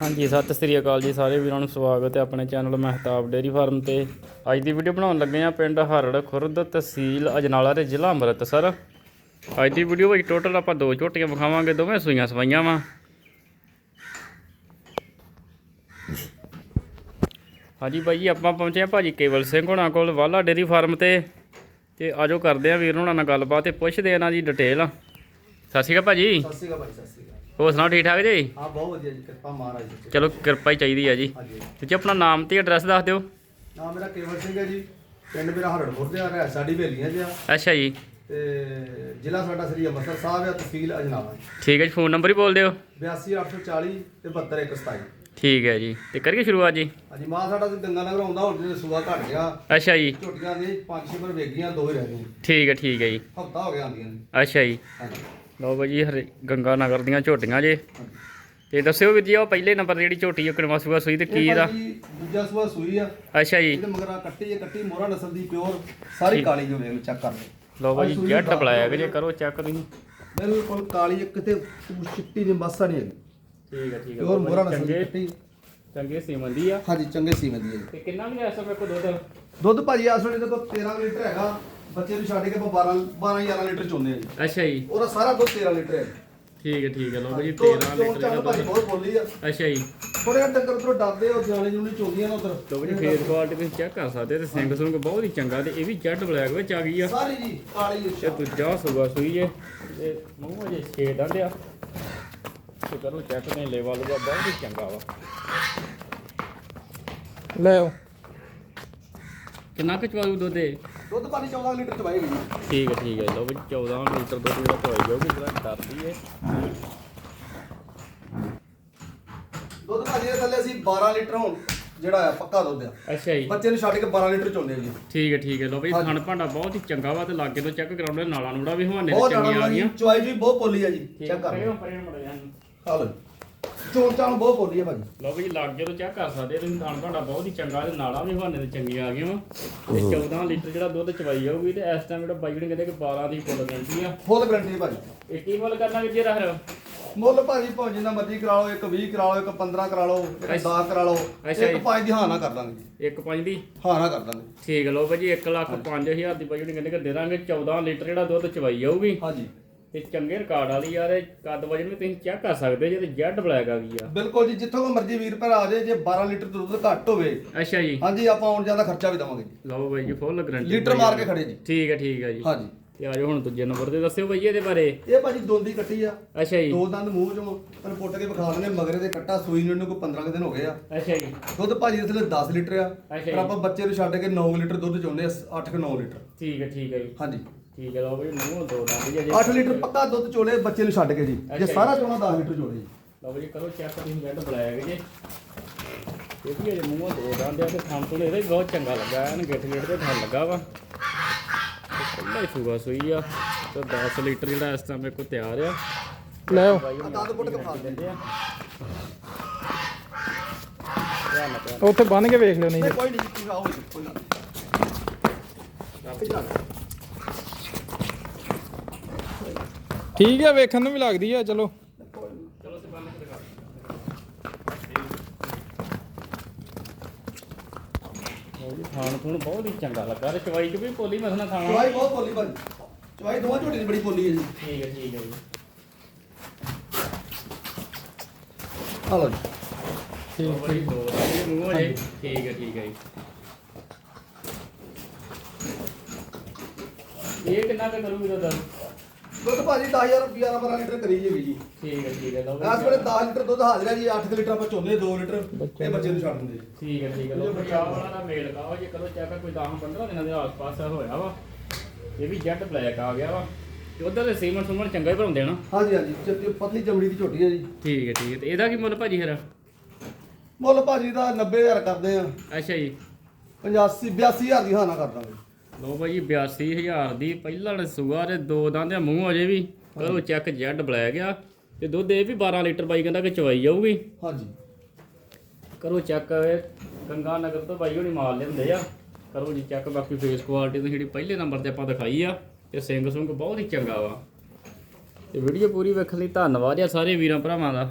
ਹਾਂਜੀ, ਸਤਿ ਸ੍ਰੀ ਅਕਾਲ ਜੀ ਸਾਰੇ ਵੀਰਾਂ ਨੂੰ ਸਵਾਗਤ ਹੈ ਆਪਣੇ ਚੈਨਲ ਮਹਿਤਾਬ ਡੇਅਰੀ ਫਾਰਮ ਤੇ। ਅੱਜ ਦੀ ਵੀਡੀਓ ਬਣਾਉਣ ਲੱਗੇ ਆ ਪਿੰਡ ਹਰੜ ਖੁਰਦ ਤਹਿਸੀਲ ਅਜਨਾਲਾ ਤੇ ਜ਼ਿਲ੍ਹਾ ਅੰਮ੍ਰਿਤਸਰ। ਅੱਜ ਦੀ ਵੀਡੀਓ ਵਿੱਚ ਟੋਟਲ ਆਪਾਂ ਦੋ ਝੋਟੀਆਂ ਵਿਖਾਵਾਂਗੇ, ਦੋਵੇਂ ਸੂਈਆਂ ਸਵਾਈਆਂ ਵਾਂ। ਹਾਂਜੀ ਬਾਈ ਜੀ, ਆਪਾਂ ਪਹੁੰਚੇ ਆ ਭਾਜੀ ਕੇਵਲ ਸਿੰਘ ਹੋਣਾ ਕੋਲ ਵਾਲਾ ਡੇਅਰੀ ਫਾਰਮ ਤੇ। ਤੇ ਆਜੋ ਕਰਦੇ ਆ ਵੀਰ ਹੋਣਾ ਨਾਲ ਗੱਲਬਾਤ ਤੇ ਪੁੱਛਦੇ ਇਹਨਾਂ ਦੀ ਡਿਟੇਲ ਸਤਿ ਸ਼੍ਰੀ ਅਕਾਲ ਭਾਜੀ। ਸਤਿ ਸ਼੍ਰੀ ਅਕਾਲ ਭਾਈ ਸਤਿ ਸ਼੍ਰੀ ਅਕਾਲ। ਹੋਰ ਸੁਣਾਓ ਠੀਕ ਠਾਕ ਜੀ? ਹਾਂ ਬਹੁਤ ਵਧੀਆ ਜੀ ਕਿਰਪਾ ਮਹਾਰਾਜ ਜੀ ਤੇ। ਚਲੋ ਕਿਰਪਾ ਹੀ ਚਾਹੀਦੀ ਆ ਜੀ। ਹਾਂਜੀ। ਤੇ ਜੀ ਆਪਣਾ ਨਾਮ ਤੇ ਐਡਰੈਸ ਦੱਸ ਦਿਓ। ਨਾਮ ਮੇਰਾ ਕੇਵਲ ਸਿੰਘ ਹੈ ਜੀ। ਪਿੰਡ ਮੇਰਾ ਹਰੜਪੁਰ ਦੇ ਆ ਰਿਹਾ ਸਾਡੀ ਬੇਲੀਆਂ ਜੀ ਆ। ਅੱਛਾ ਜੀ। ਤੇ ਜ਼ਿਲ੍ਹਾ ਸਾਡਾ ਸ੍ਰੀ ਅੰਮ੍ਰਿਤਸਰ ਸਾਹਿਬ ਆ ਤਹਿਸੀਲ ਅਜਨਾਲਾ ਠੀਕ ਹੈ ਜੀ ਫੋਨ ਨੰਬਰ ਹੀ ਬੋਲ ਦਿਓ। 82840 ਤੇ 72127 ਠੀਕ ਹੈ ਜੀ ਤੇ ਕਰੀਏ ਸ਼ੁਰੂਆਤ ਜੀ। ਹਾਂਜੀ ਮਾਂ ਸਾਡਾ ਤੇ ਗੰਗਾ ਨਗਰ ਆਉਂਦਾ ਹੁਣ ਜਿਹੜੇ ਸੂਆ ਘਟ ਗਿਆ। ਅੱਛਾ ਜੀ। ਝੋਟੀਆਂ ਦੀ ਪੰਜ ਛੇ ਪਰ ਵੇਗੀਆਂ ਦੋ ਹੀ ਰਹਿ ਗਈਆਂ। ਠੀਕ ਹੈ ਠੀਕ ਹੈ ਜੀ। ਹਫਤਾ ਹੋ ਗਿਆ ਆਂਦੀਆਂ। ਅੱਛਾ ਜੀ। ਹਾਂਜੀ। ਲਓ ਬਾਈ ਜੀ ਹਰੇ ਗੰਗਾ ਨਗਰ ਦੀਆਂ ਝੋਟੀਆਂ ਜੇ। ਤੇ ਦੱਸਿਓ ਵੀਰ ਜੀ ਉਹ ਪਹਿਲੇ ਨੰਬਰ ਜਿਹੜੀ ਝੋਟੀ ਆ ਕਿਨਵਾ ਸੂਆ ਸੂਈ ਤੇ ਕੀ ਇਹ ਇਹਦਾ? ਦੂਜਾ ਸੂਆ ਸੂਈ ਆ। ਅੱਛਾ ਜੀ। ਇਹਦੇ ਮਗਰ ਕੱਟੀ ਹੈ ਕੱਟੀ ਮੋਹਰਾ ਨਸਲ ਦੀ ਪਿਓਰ ਸਾਰੀ ਕਾਲੀ ਜੋ ਵੇਖ ਲਓ ਚੈੱਕ ਕਰ ਲਓ। ਲਓ ਬਾਈ ਜੱਟ ਦਾ ਬਲਾਇਆ ਜੇ ਕਰੋ ਚੈੱਕ ਤੁਸੀਂ। ਬਿਲਕੁਲ ਕਾਲੀ ਇੱਕ ਤੇ ਚਿੱਟੀ ਦੀ ਮੱਸਾ ਨਹੀਂ ਹੈਗੀ। ਠੀਕ ਹੈ ਠੀਕ ਪਿਓਰ ਮੋਹਰਾ ਨਸਲ ਦੀ ਕੱਟੀ। ਚੰਗੇ ਸੀਮੰਦੀ ਆ। ਹਾਂਜੀ ਚੰਗੇ ਸੀਮੇ ਦੀ ਹੈ ਜੀ ਤੇ ਕਿੰਨਾ ਵੀ ਐਸਾ ਮੇਰੇ ਕੋਲ ਦੁੱਧ? ਦੁੱਧ ਭਾਜੀ ਆਸ ਵੇਲੇ ਦੇਖੋ 13 ਲੀਟਰ ਹੈਗਾ। ਬੱਚੇ ਨੂੰ ਛੱਡ ਕੇ ਆਪਾਂ 12 12 11 ਲੀਟਰ ਚੋਂਦੇ ਆ ਜੀ। ਅੱਛਾ ਜੀ। ਉਹਦਾ ਸਾਰਾ ਦੁੱਧ 13 ਲੀਟਰ ਹੈ। ਠੀਕ ਹੈ ਠੀਕ ਹੈ ਲਓ ਬਾਈ ਜੀ ਤੋਂ 13 ਚੋਂ ਲੀਟਰ ਦਾ ਭਾਜੀ ਬਹੁਤ ਬੋਲੀ ਆ। ਅੱਛਾ ਜੀ। ਥੋੜੇ ਡੰਗਰ ਉਧਰੋਂ ਡਰਦੇ ਆ ਜਾਣੇ ਜੁਣੇ ਚੋਂਦੀਆਂ ਨਾ ਉਧਰ। ਲਓ ਜੀ ਫੇਸ ਕੁਆਲਿਟੀ ਤੁਸੀਂ ਚੈੱਕ ਕਰ ਸਕਦੇ ਤੇ ਸਿੰਘ ਸੁੰਗ ਬਹੁਤ ਹੀ ਚੰਗਾ ਤੇ ਇਹ ਵੀ ਜੱਟ ਬਲੈਕ ਵਿੱਚ ਆ ਗਈ ਆ। ਸਾਰੀ ਜੀ ਕਾਲੀ ਤੇ ਦੂਜਾ ਸੂਆ ਸੂਈ ਜੇ ਤੇ ਮੂੰਹ ਅਜੇ ਛੇ ਆ। ਤੇ ਕਰੋ ਚੈੱਕ ਤੇ ਲੈਵਲ ਦਾ ਬਹੁਤ ਹੀ ਚੰਗਾ ਵਾ। ਲੈ ਕਿੰਨਾ ਕੁ ਚਵਾਉ ਦੁੱਧ ਇਹ? ਦੁੱਧ ਭਾਜੀ 14 ਲੀਟਰ ਚਵਾਏਗੀ ਜੀ ਠੀਕ ਹੈ ਠੀਕ ਹੈ ਲਓ ਵੀ 14 ਲੀਟਰ ਦੁੱਧ ਜਿਹੜਾ ਚਵਾਈ ਜਾਊਗੀ ਜਿਹੜਾ ਡਰਦੀ ਏ ਦੁੱਧ ਭਾਜੀ ਦੇ ਥੱਲੇ ਅਸੀਂ 12 ਲੀਟਰ ਹੁਣ ਜਿਹੜਾ ਆ ਪੱਕਾ ਦੁੱਧ ਆ ਅੱਛਾ ਜੀ ਬੱਚੇ ਨੂੰ ਛੱਡ ਕੇ 12 ਲੀਟਰ ਚੋਂਦੇ ਆ ਜੀ ਠੀਕ ਹੈ ਠੀਕ ਹੈ ਲਓ ਵੀ। ਥਣ ਭਾਂਡਾ ਬਹੁਤ ਹੀ ਚੰਗਾ ਵਾ ਤੇ ਲਾਗੇ ਤੋਂ ਚੈੱਕ ਕਰਾਉਂਦੇ ਨਾਲਾ ਨੂੜਾ ਵੀ ਹਵਾਨੇ ਬਹੁਤ ਚੰਗੀਆਂ ਆ ਗਈਆਂ ਚਵਾਈ ਜੀ ਬਹੁਤ ਪੋਲੀ ਆ ਜੀ ਚੈੱਕ ਕਰ ਲਓ ਪਰੇ ਮੁੜ ਜਾਣ ਹਾਲ ਚੋਣ ਚਾਣ ਬਹੁਤ ਪੋਲੀ ਆ ਭਾਜੀ। ਲਓ ਵੀ ਲਾਗੇ ਤੋਂ ਚੈੱਕ ਕਰ ਸਕਦੇ ਹੋ ਤੁਸੀਂ ਥਣ ਭਾਂਡਾ ਬਹੁਤ ਹੀ ਚੰਗਾ ਤੇ ਨਾਲਾ ਵੀ ਹਵਾਨੇ ਤੇ ਚੰਗੀਆਂ ਆ ਵਾ। ਤੇ 14 ਲੀਟਰ ਜਿਹੜਾ ਦੁੱਧ ਚਵਾਈ ਜਾਊਗੀ ਤੇ ਇਸ ਟਾਈਮ ਜਿਹੜਾ ਬਾਈ ਕਹਿੰਦੇ ਕਿ 12 ਦੀ ਫੁੱਲ ਗਰੰਟੀ ਆ। ਫੁੱਲ ਗਰੰਟੀ ਭਾਜੀ। ਇਹ ਕੀ ਮੁੱਲ ਕਰਨਾ ਕਿ ਜੇ ਰਹੇ ਹੋ ਮੁੱਲ ਭਾਜੀ ਭਾਵੇਂ ਜਿੰਨਾ ਮਰਜ਼ੀ ਕਰਾ ਲਓ ਇੱਕ 20 ਕਰਾ ਲਓ ਇੱਕ 15 ਕਰਾ ਲਓ ਇੱਕ ਅੱਛਾ। 10 ਕਰਾ ਲਓ ਅੱਛਾ ਇੱਕ ਜੀ। 5 ਦੀ ਹਾਂ ਨਾ ਕਰ ਦਾਂਗੇ ਜੀ। ਇੱਕ ਪੰਜ ਦੀ? ਹਾਂ ਨਾ ਕਰ ਦਾਂਗੇ। ਠੀਕ ਹੈ ਲਓ ਭਾਜੀ 1 ਲੱਖ 5000 ਦੀ ਬਾਈ ਕਹਿੰਦੇ ਕਿ ਦੇ ਦਾਂਗੇ। 14 ਲੀਟਰ ਜਿਹੜਾ ਦੁੱਧ ਚਵਾਈ ਜਾਊਗੀ। ਹਾਂਜੀ। ਤੇ ਚੰਗੇ ਰਿਕਾਰਡ ਵਾਲੀ ਯਾਰ ਇਹ ਕੱਦ ਵਜਨ ਵੀ ਤੁਸੀਂ ਚੈੱਕ ਕਰ ਸਕਦੇ ਜੇ ਤੇ ਜੈਡ ਬਲੈਕ ਆ ਗਈ ਆ। ਬਿਲਕੁਲ ਜੀ ਜਿੱਥੋਂ ਕੋ ਮਰਜ਼ੀ ਵੀਰ ਭਰਾ ਆ ਜਾਏ ਜੇ 12 ਲੀਟਰ ਤੋਂ ਦੁੱਧ ਘੱਟ ਹੋਵੇ। ਅੱਛਾ ਜੀ। ਹਾਂਜੀ ਆਪਾਂ ਆਉਣ ਜਾਂਦਾ ਖਰਚਾ ਵੀ ਦਵਾਂਗੇ ਜੀ। ਲਓ ਬਾਈ ਜੀ ਫੁੱਲ ਗਰੰਟੀ ਲੀਟਰ ਮਾਰ ਕੇ ਖੜੇ ਜੀ। ਠੀਕ ਹੈ ਠੀਕ ਹੈ ਜੀ। ਹਾਂਜੀ। ਤੇ ਆਜੋ ਹੁਣ ਦੂਜੇ ਨੰਬਰ ਤੇ ਦੱਸਿਓ ਬਾਈ ਇਹਦੇ ਬਾਰੇ। ਇਹ ਭਾਜੀ ਦੋਂਦੀ ਕੱਟੀ ਆ। ਅੱਛਾ ਜੀ। ਦੋ ਦੰਦ ਮੂੰਹ ਚੋਂ ਤੈਨੂੰ ਪੁੱਟ ਕੇ ਵਿਖਾ ਦਿੰਦੇ ਮਗਰੇ ਦੇ ਕੱਟਾ ਸੂਈ ਨੂੰ ਇਹਨੂੰ ਕੋਈ 15 ਕੁ ਦਿਨ ਹੋ ਗਏ ਆ। ਅੱਛਾ ਜੀ। ਦੁੱਧ ਭਾਜੀ ਦੇ ਥੱਲੇ 10 ਲੀਟਰ ਆ। ਪਰ। ਆਪਾਂ ਬੱਚੇ ਨੂੰ ਛੱਡ ਕੇ 9 ਲੀਟਰ ਦੁੱਧ ਚਾਹੁੰਦੇ ਆ 8 ਕਿ 9 ਲੀਟਰ। ਠੀਕ ਹੈ ਠੀਕ ਹੈ ਜੀ। ਹਾਂਜੀ। ਠੀਕ ਹੈ ਲਓ ਬਾਈ ਮੂੰਹ ਦੋ ਦੰਦ ਜੀ। 8 ਲੀਟਰ ਪੱਕਾ ਦੁੱਧ ਚੋਲੇ ਬੱਚੇ ਨੂੰ ਛੱਡ ਕੇ ਜੀ। ਜੇ ਜੀ। ਸਾਰਾ ਚੋਣਾ 10 ਲੀਟਰ ਚੋਲੇ ਜੀ। ਲਓ ਬਾਈ ਜੀ ਕਰੋ ਚੈੱਕ ਤੁਸੀਂ ਜੈਡ ਬਲੈਕ ਜੇ। ਇਹ ਵੀ ਅਜੇ ਮੂੰਹ ਦੋ ਦੰਦ ਆ ਤੇ ਥਾਂ ਤੋਂ ਇਹਦਾ ਬਹੁਤ ਚੰਗਾ ਲੱਗਾ ਐਨ ਗਿੱਠ ਗਿੱਠ ਤੇ ਥਾਂ ਲੱਗਾ ਵਾ। ਕੱਲਾ ਹੀ ਸੂਗਾ ਸੂਈ ਆ ਤੇ 10 ਲੀਟਰ ਜਿਹੜਾ ਇਸ ਟਾਈਮ ਮੇਰੇ ਕੋਲ ਤਿਆਰ ਆ। ਲੈ ਆਓ। ਦੰਦ ਪੁੱਟ ਕੇ ਖਾ ਦਿੰਦੇ ਆ। ਉੱਥੇ ਬੰਨ ਕੇ ਵੇਖ ਲਿਓ ਨਹੀਂ ਨਹੀਂ ਕੋਈ ਨਹੀਂ ਜੀ ਤੁਸੀਂ ਆਓ ਜੀ, ਕੋਈ ਨਹੀਂ। ਠੀਕ ਹੈ ਵੇਖਣ ਨੂੰ ਵੀ ਲੱਗਦੀ ਆ ਚਲੋ। ਜੀ ਖਾਣ ਖੂਣ ਬਹੁਤ ਹੀ ਚੰਗਾ ਲੱਗਾ। ਤੇ ਚਵਾਈ ਚ ਵੀ ਪੋਲੀ ਮਸਨਾ ਖਾਣਾ। ਚਵਾਈ ਬਹੁਤ ਬੋਲੀ ਭਾਜੀ। ਚਵਾਈ ਦੋਵਾਂ ਝੋਟੀ ਦੀ ਬੜੀ ਬੋਲੀ ਹੈ ਜੀ। ਠੀਕ ਹੈ ਠੀਕ ਹੈ ਜੀ। ਆ ਲਓ ਜੀ। ਠੀਕ ਠੀਕ। ਦੋ ਦਾ ਮੂੰਹ ਹੋ ਜੇ ਠੀਕ ਹੈ ਠੀਕ ਹੈ ਜੀ। ਇਹ ਕਿੰਨਾ ਕੁ ਕਰੂਗੀ ਦੁੱਧ ਦੁੱਧ ਭਾਜੀ 10000 ਰੁਪਿਆ ਦਾ 12 ਲੀਟਰ ਕਰੀ ਜੀ ਜੀ। ਠੀਕ ਹੈ ਠੀਕ ਹੈ ਲਓ ਇਸ ਵੇਲੇ 10 ਲੀਟਰ ਦੁੱਧ ਹਾਜ਼ਰ ਹੈ ਜੀ 8 ਲੀਟਰ ਆਪਾਂ ਚੋਂਦੇ 2 ਲੀਟਰ ਇਹ ਬੱਚੇ ਨੂੰ ਛੱਡ ਦਿੰਦੇ ਜੀ। ਠੀਕ ਹੈ ਠੀਕ ਹੈ ਲੋ ਪੰਜਾਬ ਵਾਲਾ ਦਾ ਮੇਲ ਕਾਵਾ ਜੇ ਕਰੋ ਚੈੱਕ ਕੋਈ 10 15 ਦਿਨਾਂ ਦੇ ਆਸ-ਪਾਸ ਹੋਇਆ ਵਾ। ਇਹ ਵੀ ਜੈਟ ਬਲੈਕ ਆ ਗਿਆ ਵਾ। ਉਧਰ ਦੇ ਸੀਮਨ ਸੁਮਨ ਚੰਗਾ ਹੀ ਭਰਾਉਂਦੇ ਨਾ? ਹਾਂਜੀ ਹਾਂਜੀ ਪਤਲੀ ਚਮੜੀ ਦੀ ਝੋਟੀ ਹੈ ਜੀ। ਠੀਕ ਹੈ ਠੀਕ ਹੈ। ਤੇ ਇਹਦਾ ਕੀ ਮੁੱਲ ਭਾਜੀ ਫਿਰ? ਮੁੱਲ ਭਾਜੀ ਦਾ 90000 ਕਰਦੇ ਆ। ਅੱਛਾ ਜੀ। 85 82000 ਦੀ ਹਾਂ ਨਾ ਕਰ ਦਾਂਗੇ। ਲੋ ਭਾਜੀ 82000 ਦੀ ਪਹਿਲਾਂ ਸੂਆ ਤੇ ਦੋ ਦੰਦ ਦੇ ਮੂੰਹ ਅਜੇ ਵੀ। ਕਰੋ ਚੈੱਕ ਜੈਟ ਬਲੈਕ ਆ। ਤੇ ਦੁੱਧ ਇਹ ਵੀ 12 ਲੀਟਰ ਬਾਈ ਕਹਿੰਦਾ ਕਿ ਚਵਾਈ ਜਾਊਗੀ। ਹਾਂਜੀ। ਕਰੋ ਚੈੱਕ ਗੰਗਾ ਨਗਰ ਤੋਂ ਬਾਈ ਹੋਣੀ ਮਾਲ ਲਿਆਉਂਦੇ ਆ। ਕਰੋ ਜੀ ਚੈੱਕ ਬਾਕੀ ਫੇਸ ਕੁਆਲਿਟੀ ਤੋਂ ਜਿਹੜੀ ਪਹਿਲੇ ਨੰਬਰ ਤੇ ਆਪਾਂ ਦਿਖਾਈ ਆ ਤੇ ਸਿੰਘ ਸੁੰਗ ਬਹੁਤ ਹੀ ਚੰਗਾ ਵਾ। ਤੇ ਵੀਡੀਓ ਪੂਰੀ ਵੇਖਣ ਲਈ ਧੰਨਵਾਦ ਆ ਸਾਰੇ ਵੀਰਾਂ ਭਰਾਵਾਂ ਦਾ।